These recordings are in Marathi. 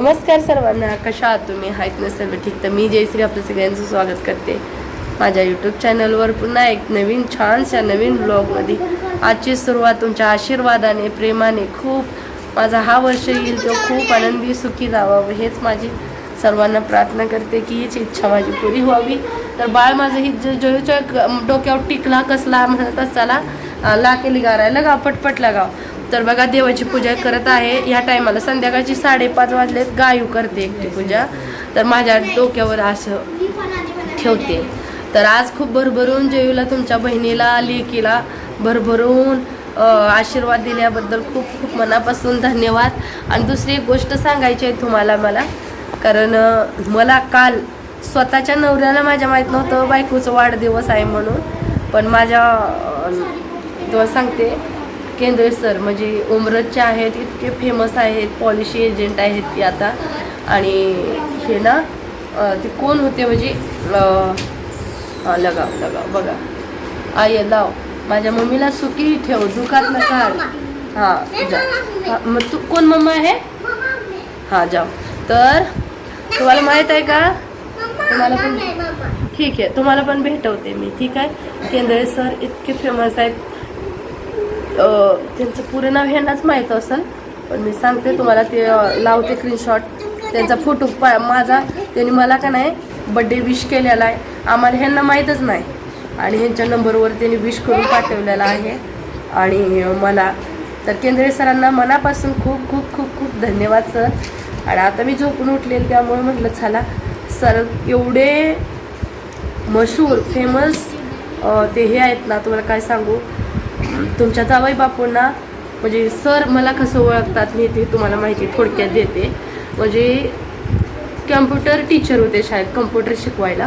नमस्कार सर्वांना कशा आहात तुम्ही? आहेत नसेल ठीक? तर मी जयश्री आपलं सगळ्यांचं स्वागत करते माझ्या यूट्यूब चॅनलवर पुन्हा एक नवीन छानशा नवीन ब्लॉगमध्ये आजची सुरुवात तुमच्या आशीर्वादाने प्रेमाने. खूप माझा हा वर्ष येईल तो खूप आनंदी सुखी जावावं हेच माझी सर्वांना प्रार्थना करते की हीच इच्छा माझी पुरी व्हावी. तर बाळ माझं ही जोच्या डोक्यावर टिकला कसला म्हणत चला ला केली गारायला गाव पटपट लगाव. तर बघा देवाची पूजा करत आहे. ह्या टायमाला संध्याकाळची साडेपाच वाजलेत. गायू करते एकटी पूजा. तर माझ्या डोक्यावर असं ठेवते. तर आज खूप भरभरून जेयूला तुमच्या बहिणीला लेकीला भरभरून आशीर्वाद दिल्याबद्दल खूप खूप मनापासून धन्यवाद. आणि दुसरी एक गोष्ट सांगायची आहे तुम्हाला मला. कारण मला काल स्वतःच्या नवऱ्याला माझ्या माहीत नव्हतं बायकोचं वाढदिवस आहे म्हणून. पण माझ्या तुम्हाला सांगते. केंद्रे सर म्हणजे उमरतचे आहेत इतके फेमस आहेत पॉलिसी एजंट आहेत ती आता. आणि हे ना ते कोण होते म्हणजे लगाव लगाव बघा. आय लाव. माझ्या मम्मीला सुखी ठेव दुखात नका. हां जा. हा, मग तू कोण मम्मा आहे? हां जाओ तर तुम्हाला माहीत आहे का? तुम्हाला पण ठीक आहे तुम्हाला पण भेटवते मी ठीक आहे? केंद्रे सर इतके फेमस आहेत. त्यांचं पुरे नाव ह्यांनाच माहीत असेल पण मी सांगते तुम्हाला ते लावते स्क्रीनशॉट त्यांचा फोटो पा माझा त्यांनी मला का नाही बड्डे विश केलेला आहे. आम्हाला ह्यांना माहीतच नाही. आणि ह्यांच्या नंबरवर त्यांनी विश करून पाठवलेला आहे. आणि मला तर केंद्रे सरांना मनापासून खूप खूप खूप खूप धन्यवाद सर. आणि आता मी झोपून उठलेली त्यामुळे म्हटलं चला सर एवढे मशहूर फेमस ते हे आहेत ना तुम्हाला काय सांगू? तुमच्या जावई बापूंना म्हणजे सर मला कसं ओळखतात मी ते तुम्हाला माहिती थोडक्यात देते. म्हणजे कम्प्युटर टीचर होते शाळेत कम्प्युटर शिकवायला.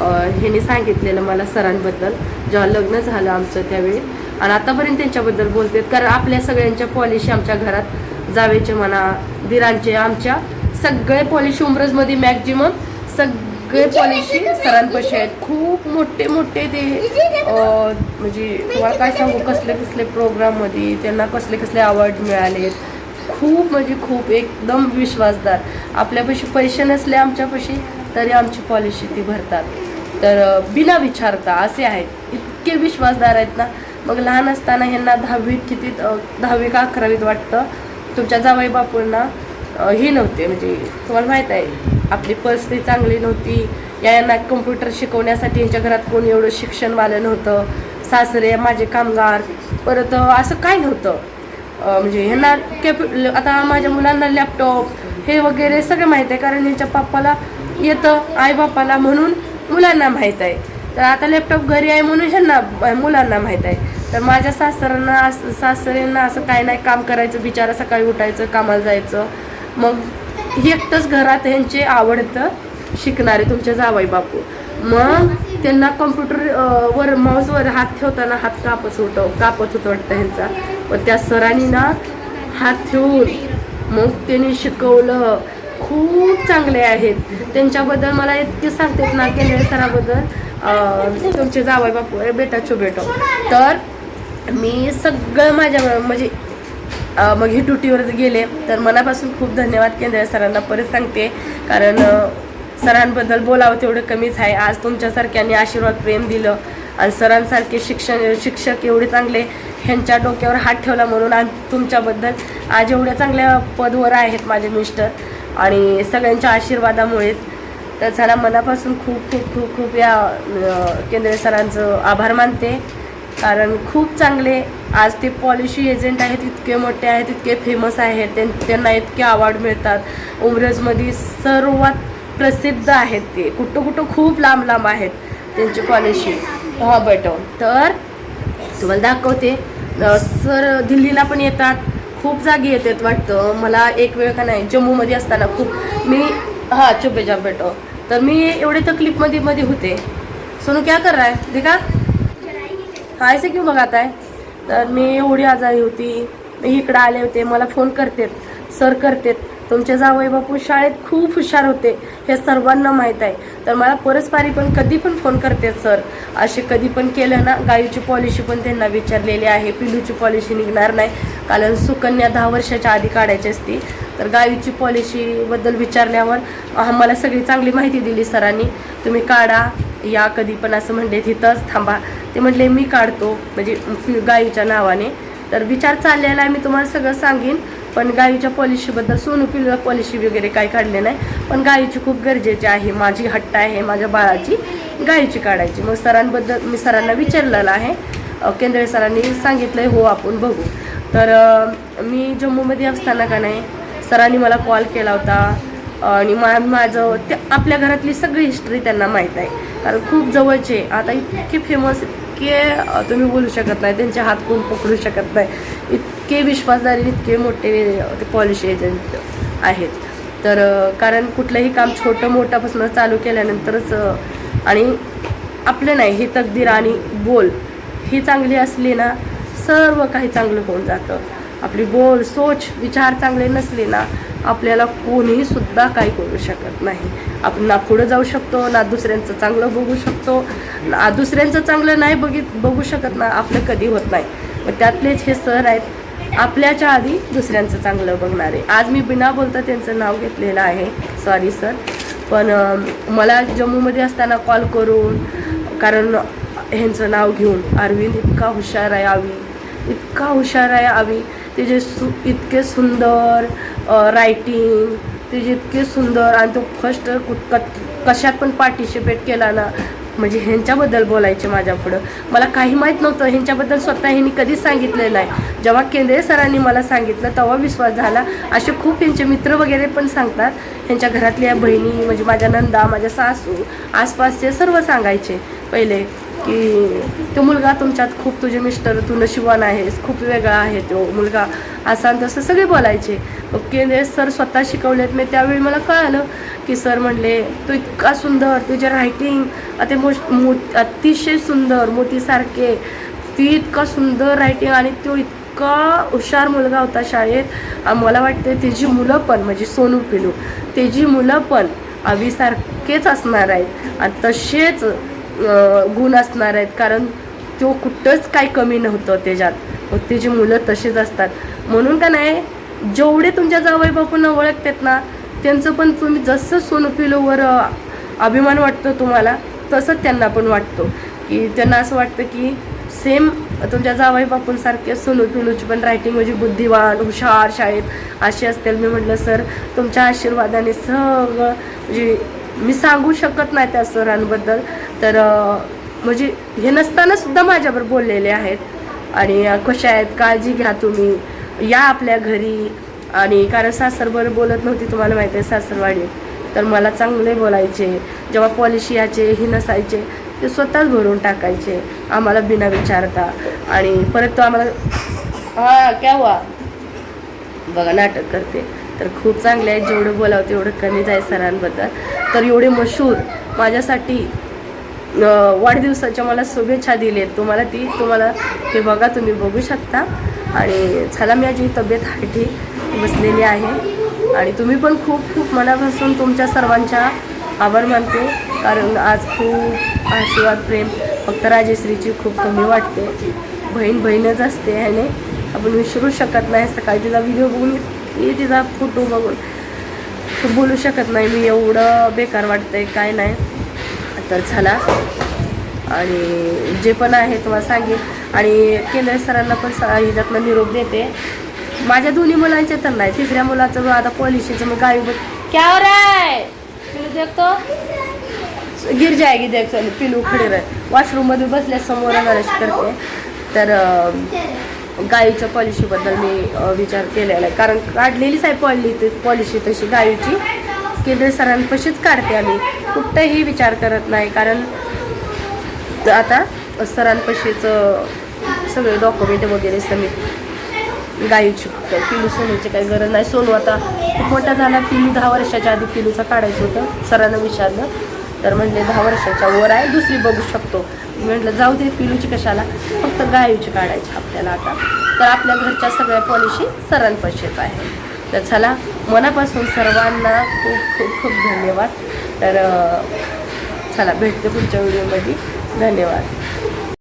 ह्यांनी सांगितलेलं मला सरांबद्दल जेव्हा लग्न झालं आमचं त्यावेळी. आणि आतापर्यंत त्यांच्याबद्दल बोलते कारण आपल्या सगळ्यांच्या पॉलिशी आमच्या घरात जावेचे म्हणा दिरांचे आमच्या सगळे पॉलिशी उमरजमध्ये मॅक्झिमम सग सगळे पॉलिसी सरांपाशी आहेत. खूप मोठे मोठे ते म्हणजे तुम्हाला काय सांगू कसले कसले प्रोग्राममध्ये त्यांना कसले कसले अवॉर्ड मिळालेत. खूप म्हणजे खूप एकदम विश्वासदार. आपल्यापाशी पैसे नसले आमच्यापाशी तरी आमची पॉलिसी ती भरतात. तर बिना विचारता असे आहेत. इतके विश्वासदार आहेत ना. मग लहान असताना ह्यांना दहावीत किती दहावी का अकरावीत वाटतं? तुमच्या जावई बापूंना हे नव्हते. म्हणजे तुम्हाला माहीत आहे आपली परिस्थिती चांगली नव्हती. या यांना कम्प्युटर शिकवण्यासाठी यांच्या घरात कोणी एवढं शिक्षणवालं नव्हतं. सासरे माझे कामगार परत असं काय नव्हतं. म्हणजे ह्यांना कॅप आता माझ्या मुलांना लॅपटॉप हे वगैरे सगळं माहीत आहे. कारण ह्यांच्या पप्पाला येतं आईबापाला म्हणून मुलांना माहीत आहे. तर आता लॅपटॉप घरी आहे म्हणून ह्यांना मुलांना माहीत आहे. तर माझ्या सासऱ्यांना असं सासऱ्यांना असं काय नाही काम करायचं बिचारा सकाळी उठायचं कामाला जायचं. मग एकटंच घरात ह्यांचे आवडतं शिकणारे तुमचे जावई बापू. मग त्यांना कम्प्युटर वर माऊसवर हात ठेवताना हात कापत होतो कापत होतं वाटतं ह्यांचा. पण त्या सरांनी ना हात ठेवून मग त्यांनी शिकवलं. खूप चांगले आहेत. त्यांच्याबद्दल मला इतके सांगतात ना केले सराबद्दल तुमचे जावई बापू अरे बेटा छो बेटो तर मी सगळं माझ्या म्हणजे मग ही ड्युटीवर गेले. तर मनापासून खूप धन्यवाद केंद्र सरांना परत सांगते. कारण सरांबद्दल बोलावं तेवढं कमीच आहे. आज तुमच्यासारख्यांनी आशीर्वाद प्रेम दिलं. आणि सरांसारखे शिक्षण शिक्षक एवढे चांगले ह्यांच्या डोक्यावर हात ठेवला म्हणून आज तुमच्याबद्दल आज एवढ्या चांगल्या पदवर आहेत माझे मिस्टर. आणि सगळ्यांच्या आशीर्वादामुळेच. तर सरा मनापासून खूप खूप खूप खूप या केंद्र सरांचं आभार मानते. कारण खूप चांगले आज ते पॉलिशी एजंट आहेत इतके मोठे आहेत इतके फेमस आहेत त्यां- त्यांना इतके अवॉर्ड मिळतात. उमरजमध्ये सर्वात प्रसिद्ध आहेत ते. कुठं कुठं खूप लांब लांब आहेत त्यांची पॉलिशी हा बैठव तर तुम्हाला दाखवते. सर दिल्लीला पण येतात. खूप जागी येतात वाटतं. मला एक वेळ का नाही जम्मूमध्ये असताना खूप. मी हां चुपे जा बेटो तर मी एवढे तकलीफमध्ये मध्ये होते. सोनू क्या कर रहा है? देखा. हा ऐसे क्यों बघात आहे तर मी एवढी आजारी होती. मी इकडं आले होते. मला फोन करतेत. सर करतेत. तुमचे जावई बापू शाळेत खूप हुशार होते. हे सर्वांना माहीत आहे. तर मला परस्पारी पण कधी पण फोन करते सर असे कधी पण केलं ना गाईची पॉलिसी पण त्यांना विचारलेली आहे. पिलूची पॉलिसी निघणार नाही. कारण सुकन्या दहा वर्षाच्या आधी काढायची असती. तर गाईची पॉलिसीबद्दल विचारल्यावर आम्हाला सगळी चांगली माहिती दिली सरांनी. तुम्ही काढा. या कधी पण असं म्हणले तिथंच थांबा. ते म्हटले मी काढतो. म्हणजे गाईच्या नावाने. तर विचार चाललेला आहे मी तुम्हाला सगळं सांगेन. पण गाईच्या पॉलिशीबद्दल सोनू पिलू पॉलिशी वगैरे काही काढले नाही. पण गाईची खूप गरजेची आहे. माझी हट्ट आहे माझ्या बाळाची. गाईची काढायची. मग सरांबद्दल मी सरांना विचारलेलं आहे. केंद्रीय केंद्रे सरांनी सांगितलंय हो आपण बघू. तर मी जम्मूमध्ये असताना का नाही सरांनी मला कॉल केला होता. आणि मा माझं ते आपल्या घरातली सगळी हिस्ट्री त्यांना माहीत आहे. कारण खूप जवळचे आता इतके फेमस इतके तुम्ही बोलू शकत नाही त्यांचे हात कोण पकडू शकत नाही. इतके विश्वासदारी इतके मोठे ते पॉलिसी एजंट आहेत. तर कारण कुठलंही काम छोटं मोठ्यापासून चालू केल्यानंतरच आणि आपलं नाही ही तकदीर आणि बोल ही चांगली असली ना सर्व काही चांगलं होऊन जातं. आपली बोल सोच विचार चांगले नसले ना आपल्याला कोणीही सुद्धा काही करू शकत नाही. आपण ना पुढं जाऊ शकतो ना दुसऱ्यांचं चांगलं बघू शकतो. ना दुसऱ्यांचं चांगलं नाही बघित बघू शकत ना आपलं कधी होत नाही. मग त्यातलेच हे सर आहेत आपल्याच्या आधी दुसऱ्यांचं चांगलं बघणारे. आज मी बिना बोलता त्यांचं नाव घेतलेलं आहे. सॉरी सर पण मला जम्मूमध्ये असताना कॉल करून कारण ह्यांचं नाव घेऊन अरविंद इतका हुशार आहे आवी. इतका हुशार आहे आवी. त्याचे सु इतके सुंदर रायटिंग त्याचे इतके सुंदर आणि तो फर्स्ट कशात पण पार्टिसिपेट केला ना म्हणजे ह्यांच्याबद्दल बोलायचे माझ्या पुढं मला काही माहीत नव्हतं ह्यांच्याबद्दल स्वतः ह्यांनी कधीच सांगितलं नाही. जेव्हा केंद्रीय सरांनी मला सांगितलं तेव्हा विश्वास झाला. असे खूप ह्यांचे मित्र वगैरे पण सांगतात. ह्यांच्या घरातल्या बहिणी म्हणजे माझ्या नंदा माझ्या सासू आसपासचे सर्व सांगायचे. पहिले की तो मुलगा तुमच्यात खूप तुझे मिस्टर तू नशिबान आहेस खूप वेगळा आहे तो मुलगा. असा तसं सगळे बोलायचे. केंद्रे म्हणजे सर स्वतः शिकवलेत. मी त्यावेळी मला कळालं की सर म्हणले तू इतका सुंदर तुझे रायटिंग अति मो मो अतिशय सुंदर मोतीसारखे. ती इतका सुंदर रायटिंग आणि तो इतका हुशार मुलगा होता शाळेत. मला वाटते त्याची मुलं पण म्हणजे सोनू पिलू त्याची मुलं पण आवीसारखेच असणार आहेत. आणि तसेच गुण असणार आहेत. कारण तो कुठंच काही कमी नव्हतं त्याच्यात मग त्याची मुलं तशीच असतात. म्हणून का नाही जेवढे तुमच्या जावई बापूंना ओळखतात ना त्यांचं पण तुम्ही जसं सोनपिलोवर अभिमान वाटतो तुम्हाला तसंच त्यांना पण वाटतो. की त्यांना असं वाटतं की सेम तुमच्या जावई बापूंसारखे सोनू पिलूची पण रायटिंग म्हणजे बुद्धिवान हुशार शाळेत असे असतील. मी म्हटलं सर तुमच्या आशीर्वादाने सगळं म्हणजे मी सांगू शकत नाही त्या सरांबद्दल तर म्हणजे हे नसतानासुद्धा माझ्यावर बोललेले आहेत. आणि कशा आहेत काळजी घ्या तुम्ही या आपल्या घरी. आणि कारण सासरभर बोलत नव्हती तुम्हाला माहिती आहे सासरवाडी. तर मला चांगले बोलायचे जेव्हा पॉलिशी याचे हे नसायचे ते स्वतःच भरून टाकायचे आम्हाला बिना विचारता. आणि परत तो आम्हाला हा क्या हुआ? बघा नाटक करते. तर खूप चांगले आहे जेवढं बोलावं तेवढं कमी जाय सरांबद्दल. तर एवढे मशहूर माझ्यासाठी वाढदिवसाच्या मला शुभेच्छा दिलेत. तुम्हाला ती तुम्हाला ते बघा तुम्ही बघू शकता. आणि झाला माझी तब्येत हाठी बसलेली आहे. आणि तुम्ही पण खूप खूप मनापासून तुमच्या सर्वांच्या आभार मानते. कारण आज खूप आशीर्वाद प्रेम फक्त राजेश्रीची खूप कमी वाटते. बहीण बहीणच असते ह्याने आपण विसरू शकत नाही. सकाळी तिचा व्हिडिओ बघून इतकी तिचा फोटो बघून बोलू शकत नाही मी. एवढं बेकार वाटतंय काय नाही. तर चला आणि जे पण आहे तुम्हाला सांगेन आणि केंद्र सरांना पण ह्याच्यातनं निरोप देते. माझ्या दोन्ही मुलांचे तर नाही. तिसऱ्या मुलाचं आता पॉलिशीचं मग गावी बघ. क्या पिलू देखतो. गिर जाएगी देख चल पिलू खडे रह वॉशरूममध्ये बसल्या समोर करते. तर अं, गायीच्या पॉलिसीबद्दल मी विचार केलेला आहे. कारण काढलेलीच आहे पॉलि पॉलिसी तशी गायीची केंद्र सरांपाशीच काढते आम्ही. कुठंही विचार करत नाही कारण आता सरांपाशीच सगळे डॉक्युमेंट वगैरे सगळे गायीची फक्त पिलू सोनूची काही गरज नाही. सोनू आता खूप मोठा झाला. पिलू दहा वर्षाच्या आधी पिलूचा काढायचं होतं. सरांना विचारलं. तर म्हणजे दहा वर्षाच्या वर आहे दुसरी बघू शकतो. म्हटलं जाऊ दे पिलूची कशाला? फक्त गायूची काढायची आपल्याला आता. तर आपल्या घरच्या सगळ्या पॉलिसी सरांपाशीच आहे. तर चला मनापासून सर्वांना खूप खूप खूप धन्यवाद. तर चला भेटते पुढच्या व्हिडिओमध्ये. धन्यवाद.